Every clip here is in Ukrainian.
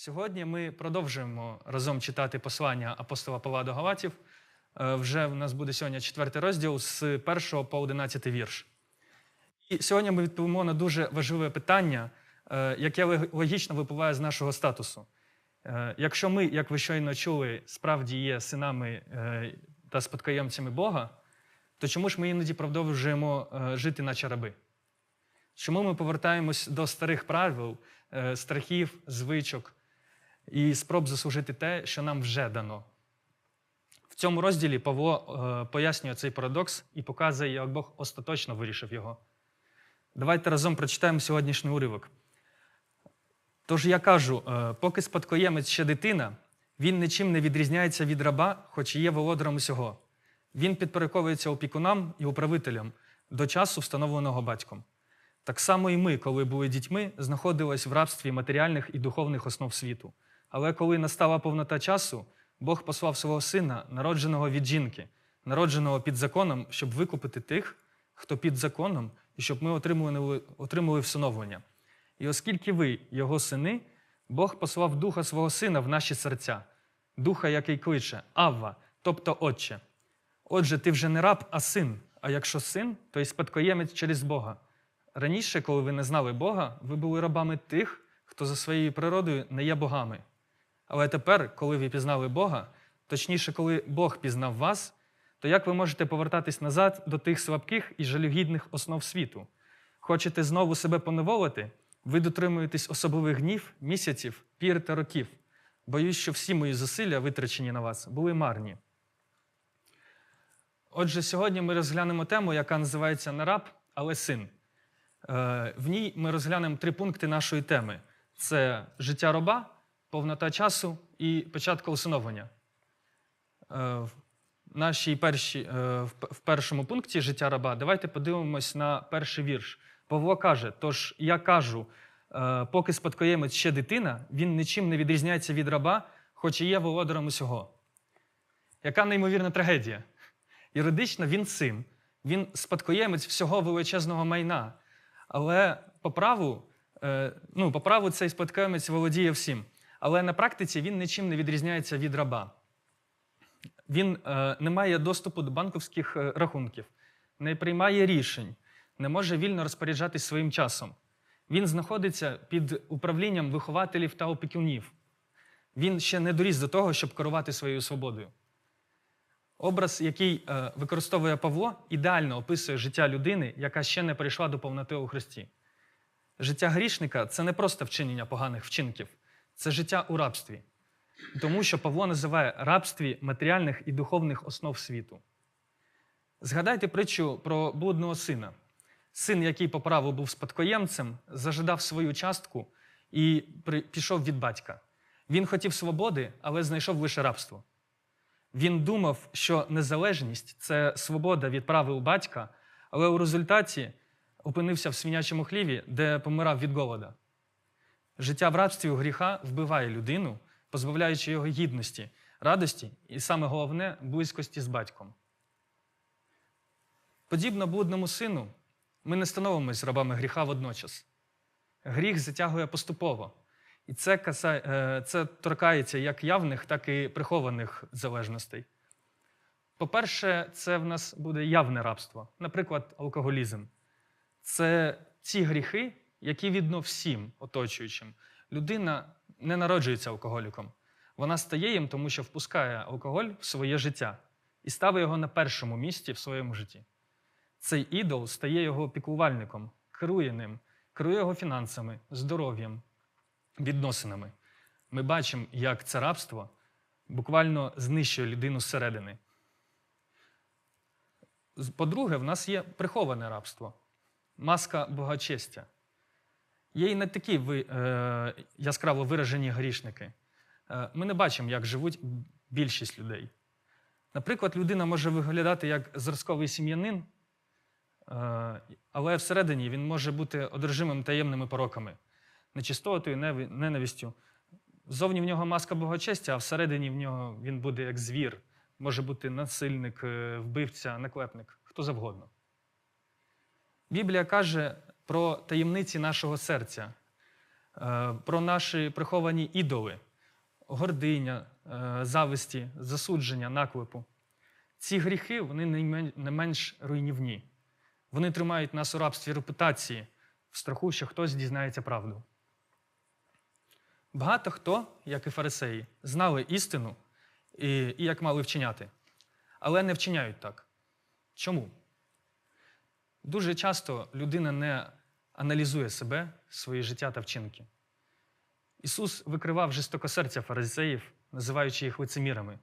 Сьогодні ми продовжуємо разом читати послання апостола Павла до Галатів. Е, Вже в нас буде сьогодні четвертий розділ з 1 по 11 вірш. І сьогодні ми відповімо на дуже важливе питання, е, яке логічно випливає з нашого статусу. Е, Якщо ми, як ви щойно чули, справді є синами та спадкоємцями Бога, то чому ж ми іноді продовжуємо жити наче раби? Чому ми повертаємось до старих правил, страхів, звичок і спроб заслужити те, що нам вже дано? В цьому розділі Павло е, пояснює цей парадокс і показує, як Бог остаточно вирішив його. Давайте разом прочитаємо сьогоднішній уривок. Тож я кажу: е, поки спадкоємець ще дитина, він нічим не відрізняється від раба, хоч і є володарем усього. Він підпорядковується опікунам і управителям до часу, встановленого батьком. Так само і ми, коли були дітьми, знаходились в рабстві матеріальних і духовних основ світу. Але коли настала повнота часу, Бог послав свого сина, народженого від жінки, народженого під законом, щоб викупити тих, хто під законом, і щоб ми отримували, отримали всиновлення. І оскільки ви, його сини, Бог послав духа свого сина в наші серця, духа, який кличе Авва, тобто Отче. Отже, ти вже не раб, а син. А якщо син, то й спадкоємець через Бога. Раніше, коли ви не знали Бога, ви були рабами тих, хто за своєю природою не є богами. Але тепер, коли ви пізнали Бога, точніше, коли Бог пізнав вас, то як ви можете повертатись назад до тих слабких і жалюгідних основ світу? Хочете знову себе поневолити? Ви дотримуєтесь особливих днів, місяців, пір та років. Боюсь, що всі мої зусилля, витрачені на вас, були марні. Отже, сьогодні ми розглянемо тему, яка називається не раб, але син. Е, В ній ми розглянемо три пункти нашої теми: це життя раба, повнота часу і початку усиновлення. Е, В нашій першій, е, в першому пункті життя раба давайте подивимось на перший вірш. Павло каже: Тож я кажу, е, поки спадкоємець ще дитина, він нічим не відрізняється від раба, хоч і є володарем усього. Яка неймовірна трагедія? Юридично він син, він спадкоємець всього величезного майна. Але по праву, ну, по праву цей спадкоємець володіє всім. Але на практиці він нічим не відрізняється від раба. Він е, не має доступу до банківських е, рахунків, не приймає рішень, не може вільно розпоряджатись своїм часом. Він знаходиться під управлінням вихователів та опікунів. Він ще не доріс до того, щоб керувати своєю свободою. Образ, який е, використовує Павло, ідеально описує життя людини, яка ще не перейшла до повноти у Христі. Життя грішника це не просто вчинення поганих вчинків, це життя у рабстві. Тому що Павло називає рабстві матеріальних і духовних основ світу. Згадайте притчу про блудного сина. Син, який по праву був спадкоємцем, зажидав свою частку і пішов від батька. Він хотів свободи, але знайшов лише рабство. Він думав, що незалежність це свобода від правил батька, але у результаті опинився в свинячому хліві, де помирав від голода. Життя в рабстві у гріха вбиває людину, позбавляючи його гідності, радості і саме головне близькості з батьком. Подібно блудному сину, ми не становимось рабами гріха водночас. Гріх затягує поступово. І це, каса- е, це торкається як явних, так і прихованих залежностей. По-перше, це в нас буде явне рабство, наприклад, алкоголізм. Це ці гріхи, які відно всім оточуючим. Людина не народжується алкоголіком. Вона стає їм, тому що впускає алкоголь в своє життя і ставить його на першому місці в своєму житті. Цей ідол стає його піклувальником, керує ним, керує його фінансами, здоров'ям, відносинами. Ми бачимо, як це рабство буквально знищує людину зсередини. По-друге, в нас є приховане рабство, маска богачестя. Є і не такі ви, е, яскраво виражені грішники. Е, ми не бачимо, як живуть більшість людей. Наприклад, людина може виглядати як зразковий сім'янин, е, але всередині він може бути одержимим таємними пороками, нечистотою, ненавистю. Зовні в нього маска богочестя, а всередині в нього він буде як звір, може бути насильник, е, вбивця, наклепник, хто завгодно. Біблія каже про таємниці нашого серця. е, про наші приховані ідоли, гординя, е, зависті, засудження, наклепу. Ці гріхи вони не менш руйнівні. Вони тримають нас у рабстві репутації, в страху, що хтось дізнається правду. Багато хто, як і фарисеї, знали істину і, і як мали вчиняти, але не вчиняють так. Чому? Дуже часто людина не аналізує себе, своє життя та вчинки. Ісус викривав жорстокосердя фарисеїв, називаючи їх лицемірами,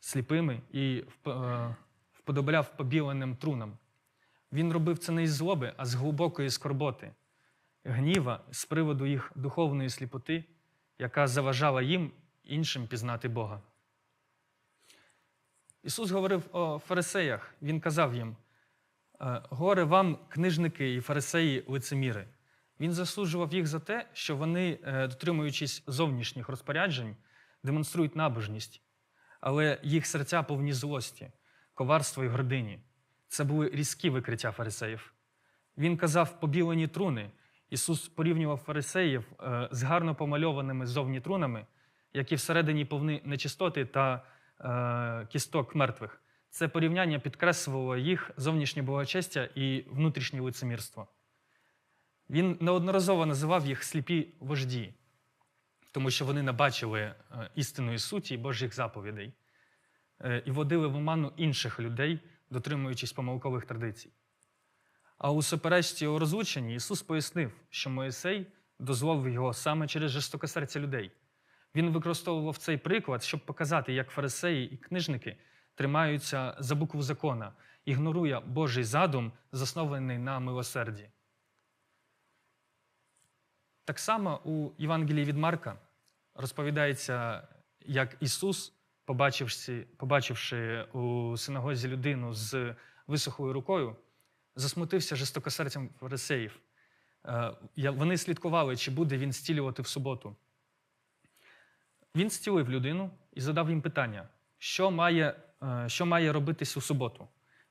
сліпими і е, вподобляв побіленим трунам. Він робив це не із злоби, а з глибокої скорботи, гніва з приводу їх духовної сліпоти, яка заважала їм іншим пізнати Бога. Ісус говорив о фарисеях. Він казав їм: «Е, горе вам, книжники і фарисеї, лицеміри. Він засуджував їх за те, що вони, е, дотримуючись зовнішніх розпоряджень, демонструють набожність, але їх серця повні злості, коварства і гордині. Це були різкі викриття фарисеїв. Він казав побілені труни. Ісус порівнював фарисеїв е, з гарно помальованими зовні трунами, які всередині повні нечистоти та е, кісток мертвих. Це порівняння підкреслювало їх зовнішнє благочестя і внутрішнє лицемірство. Він неодноразово називав їх сліпі вожді, тому що вони не бачили е, істинної суті Божих заповідей е, і водили в оману інших людей, дотримуючись помилкових традицій. А у суперечці у розлученні Ісус пояснив, що Моїсей дозволив його саме через жорстокосердя людей. Він використовував цей приклад, щоб показати, як фарисеї і книжники тримаються за букву закона, ігнорує Божий задум, заснований на милосерді. Так само у Євангелії від Марка розповідається, як Ісус, побачивши, побачивши у синагозі людину з висохою рукою, засмутився жорстокосердям фарисеїв. Е, Вони слідкували, чи буде він стілювати в суботу. Він стілив людину і задав їм питання, що має, що має робитись у суботу: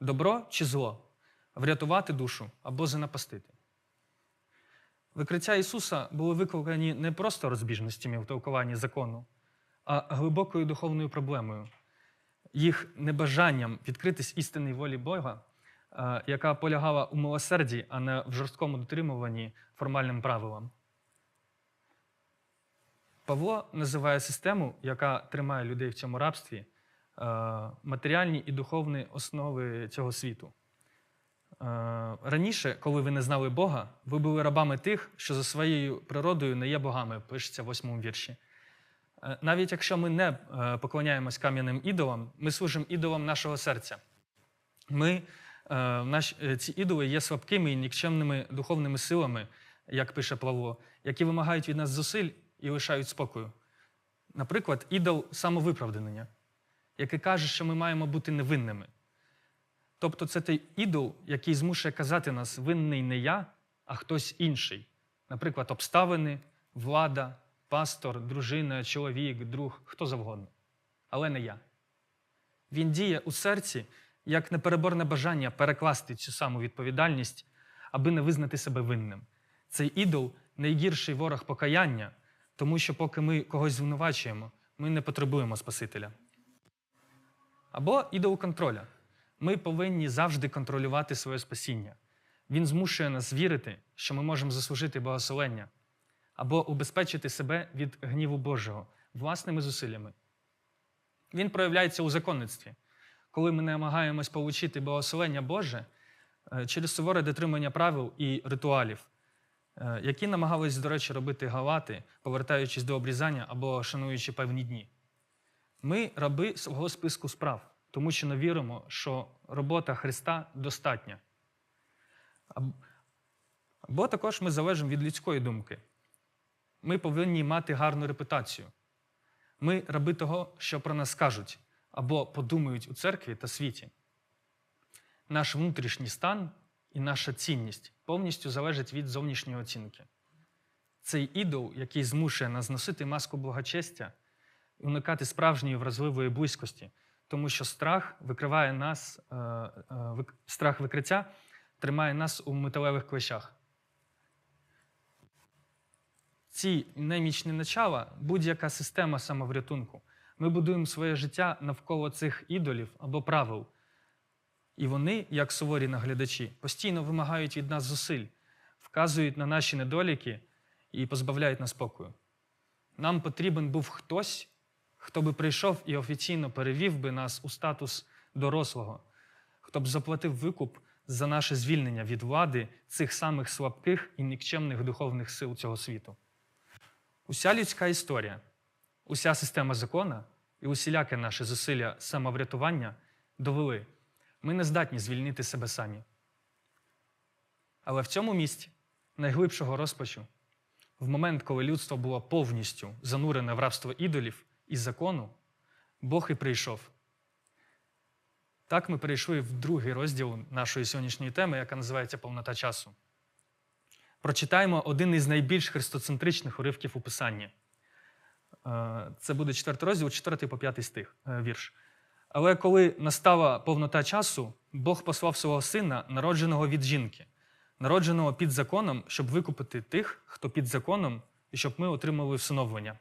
добро чи зло, врятувати душу або занапастити. Викриття Ісуса були викликані не просто розбіжностями в толкуванні закону, а глибокою духовною проблемою, їх небажанням відкритись істинній волі Бога, е, яка полягала у милосерді, а не в жорсткому дотримуванні формальним правилам. Павло називає систему, яка тримає людей в цьому рабстві, е, матеріальні і духовні основи цього світу. Е, Раніше, коли ви не знали Бога, ви були рабами тих, що за своєю природою не є богами, пишеться в восьмому вірші. Е, Навіть якщо ми не е, поклоняємось кам'яним ідолам, ми служимо ідолам нашого серця. Ми, е, е, ці ідоли є слабкими і нікчемними духовними силами, як пише Павло, які вимагають від нас зусиль і лишають спокою. Наприклад, ідол самовиправдання, який каже, що ми маємо бути невинними. Тобто це той ідол, який змушує казати нас винний не я, а хтось інший. Наприклад, обставини, влада, пастор, дружина, чоловік, друг, хто завгодно. Але не я. Він діє у серці як непереборне бажання перекласти цю саму відповідальність, аби не визнати себе винним. Цей ідол найгірший ворог покаяння, тому що поки ми когось звинувачуємо, ми не потребуємо Спасителя. Або ідол контроля. Ми повинні завжди контролювати своє спасіння. Він змушує нас вірити, що ми можемо заслужити благословення або убезпечити себе від гніву Божого власними зусиллями. Він проявляється у законництві, коли ми намагаємось отримати благословення Боже е, через суворе дотримання правил і ритуалів, е, які намагались, до речі, робити галати, повертаючись до обрізання або шануючи певні дні. Ми раби свого списку справ, тому що не віримо, що робота Христа достатня. Аб- Або також ми залежимо від людської думки. Ми повинні мати гарну репутацію. Ми раби того, що про нас скажуть або подумають у церкві та світі. Наш внутрішній стан і наша цінність повністю залежать від зовнішньої оцінки. Цей ідол, який змушує нас носити маску благочестя уникати справжньої вразливої близькості, тому що страх викриває нас, е, е, страх викриття тримає нас у металевих клещах. ці немічні начала, будь-яка система самоврятунку. Ми будуємо своє життя навколо цих ідолів або правил. І вони, як суворі наглядачі, постійно вимагають від нас зусиль, вказують на наші недоліки і позбавляють нас спокою. Нам потрібен був хтось, хто би прийшов і офіційно перевів би нас у статус дорослого, хто б заплатив викуп за наше звільнення від влади цих самих слабких і нікчемних духовних сил цього світу. Уся людська історія, уся система закона і усіляке наше зусилля самоврятування довели, ми не здатні звільнити себе самі. Але в цьому місці найглибшого розпачу, в момент, коли людство було повністю занурене в рабство ідолів і закону, Бог і прийшов. Так ми перейшли в другий розділ нашої сьогоднішньої теми, яка називається Повнота часу. Прочитаємо один із найбільш христоцентричних уривків у Писанні. Е, Це буде четвертий розділ, 4 по 5 стих, е, вірш. Але коли настала повнота часу, Бог послав свого сина, народженого від жінки, народженого під законом, щоб викупити тих, хто під законом, і щоб ми отримали всиновлення.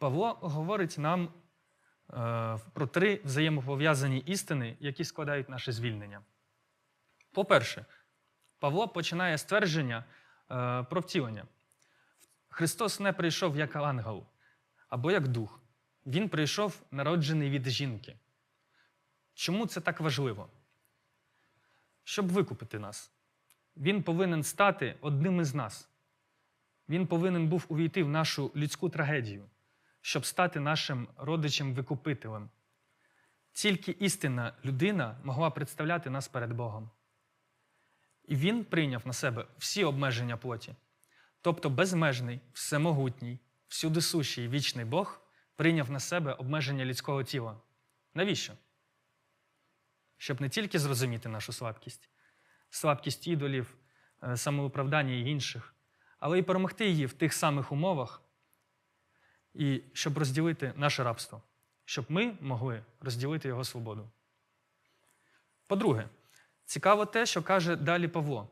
Павло говорить нам е, про три взаємопов'язані істини, які складають наше звільнення. По-перше, Павло починає ствердження е, про втілення. Христос не прийшов як ангел або як дух. Він прийшов народжений від жінки. Чому це так важливо? Щоб викупити нас. Він повинен стати одним із нас. Він повинен був увійти в нашу людську трагедію, щоб стати нашим родичем-викупителем. Тільки істинна людина могла представляти нас перед Богом. І він прийняв на себе всі обмеження плоті. Тобто безмежний, всемогутній, всюдисущий вічний Бог прийняв на себе обмеження людського тіла. Навіщо? Щоб не тільки зрозуміти нашу слабкість, слабкість ідолів, е, самооправдання і інших, але й перемогти її в тих самих умовах, і щоб розділити наше рабство, щоб ми могли розділити його свободу. По-друге, цікаво те, що каже далі Павло.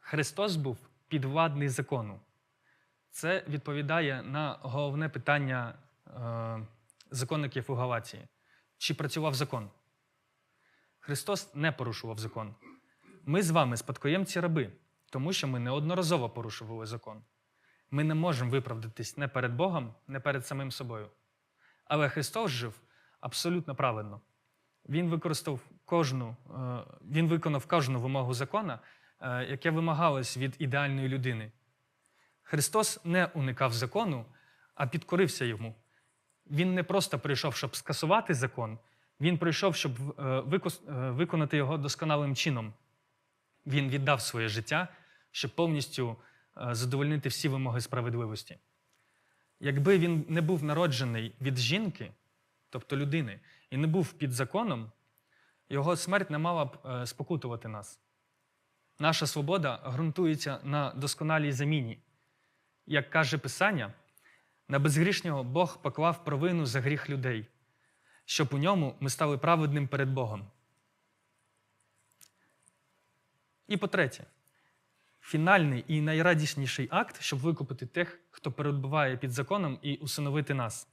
Христос був підвладний закону. Це відповідає на головне питання е, законників у Галації. Чи працював закон? Христос не порушував закон. Ми з вами спадкоємці раби, тому що ми неодноразово порушували закон. Ми не можемо виправдатись не перед Богом, не перед самим собою. Але Христос жив абсолютно праведно. Він використав кожну, е, він виконав кожну вимогу закона, е, яке вимагалось від ідеальної людини. Христос не уникав закону, а підкорився йому. Він не просто прийшов, щоб скасувати закон, він прийшов, щоб е, виконати його досконалим чином. Він віддав своє життя, щоб повністю задовольнити всі вимоги справедливості. Якби він не був народжений від жінки, тобто людини, і не був під законом, його смерть не мала б е, спокутувати нас. Наша свобода ґрунтується на досконалій заміні. Як каже Писання, на безгрішнього Бог поклав провину за гріх людей, щоб у ньому ми стали праведним перед Богом. І по-третє, фінальний і найрадісніший акт, щоб викупити тих, хто перебуває під законом і усиновити нас.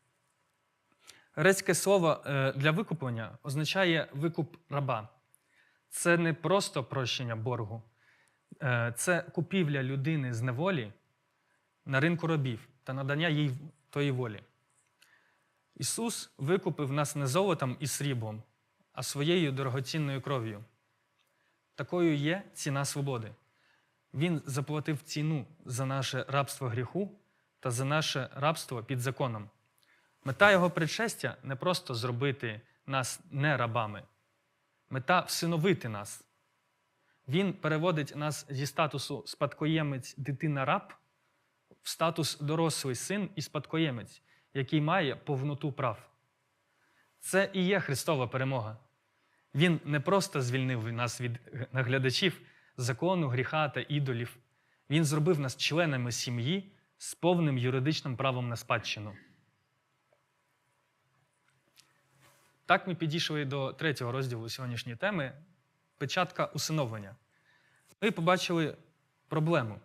Грецьке слово е, для викуплення означає викуп раба. Це не просто прощення боргу, Е, це купівля людини з неволі на ринку робів та надання їй тої волі. Ісус викупив нас не золотом і сріблом, а своєю дорогоцінною кров'ю. Такою є ціна свободи. Він заплатив ціну за наше рабство гріху та за наше рабство під законом. Мета його причастя не просто зробити нас не рабами, мета всиновити нас. Він переводить нас зі статусу спадкоємець дитина-раб в статус дорослий син і спадкоємець, який має повноту прав. Це і є Христова перемога. Він не просто звільнив нас від наглядачів закону, гріха та ідолів. Він зробив нас членами сім'ї з повним юридичним правом на спадщину. Так ми підійшли до третього розділу сьогоднішньої теми печатка усиновлення. Ми побачили проблему.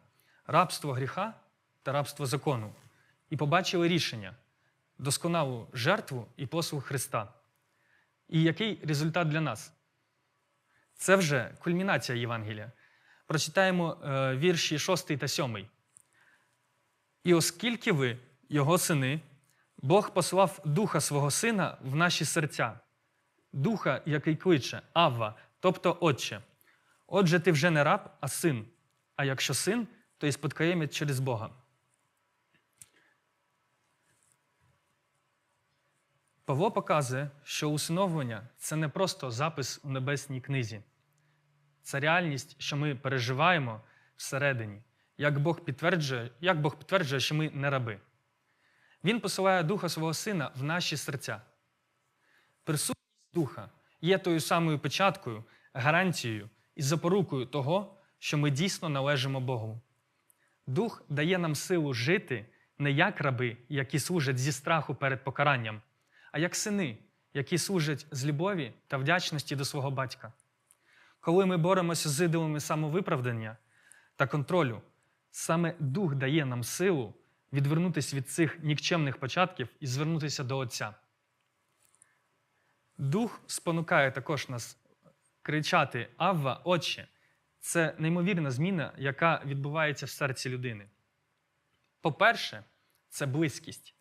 рабство гріха та рабство закону і побачили рішення досконалу жертву і послуг Христа. І який результат для нас? Це вже кульмінація Євангелія. Прочитаємо е, вірші 6 та 7. І оскільки ви, його сини, Бог послав Духа свого Сина в наші серця, Духа, який кличе Авва, тобто Отче. Отже, ти вже не раб, а син. А якщо син, то і спадкоємець через Бога. Павло показує, що усиновлення це не просто запис у небесній книзі. Це реальність, що ми переживаємо всередині, як Бог підтверджує, як Бог підтверджує, що ми не раби. Він посилає Духа свого Сина в наші серця. Присутність Духа є тою самою печаткою, гарантією і запорукою того, що ми дійсно належимо Богу. Дух дає нам силу жити не як раби, які служать зі страху перед покаранням, а як сини, які служать з любові та вдячності до свого батька. Коли ми боремося з ідолами самовиправдання та контролю, саме Дух дає нам силу відвернутися від цих нікчемних початків і звернутися до Отця. Дух спонукає також нас кричати Авва, Отче. Це неймовірна зміна, яка відбувається в серці людини. По-перше, це близькість.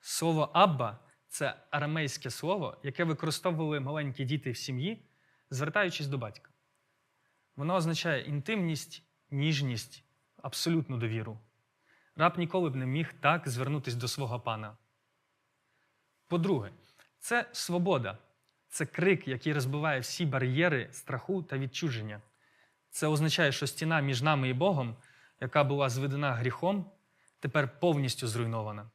Слово Абба це арамейське слово, яке використовували маленькі діти в сім'ї, звертаючись до батька. Воно означає інтимність, ніжність, абсолютну довіру. Раб ніколи б не міг так звернутися до свого пана. По-друге, це свобода, це крик, який розбиває всі бар'єри страху та відчуження. Це означає, що стіна між нами і Богом, яка була зведена гріхом, тепер повністю зруйнована.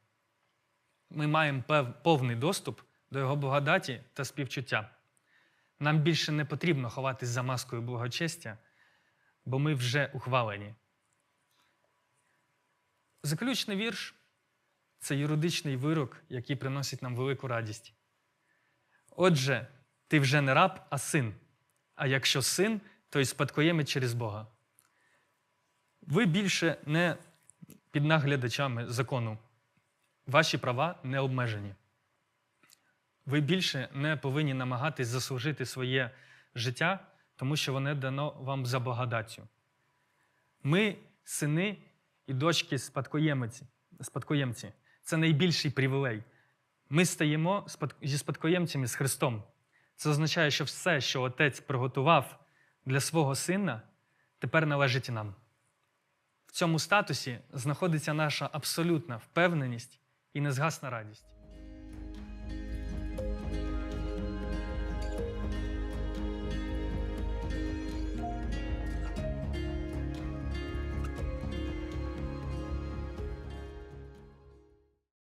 Ми маємо повний доступ до Його благодаті та співчуття. Нам більше не потрібно ховатись за маскою благочестя, бо ми вже ухвалені. Заключний вірш це юридичний вирок, який приносить нам велику радість. Отже, ти вже не раб, а син. А якщо син, то й спадкоємець через Бога. Ви більше не під наглядачами закону. Ваші права не обмежені. Ви більше не повинні намагатись заслужити своє життя, тому що воно дано вам за благодаттю. Ми, сини і дочки спадкоємці, спадкоємці. Це найбільший привілей. Ми стаємо зі спадкоємцями з Христом. Це означає, що все, що Отець приготував для свого сина, тепер належить нам. В цьому статусі знаходиться наша абсолютна впевненість і незгасна радість.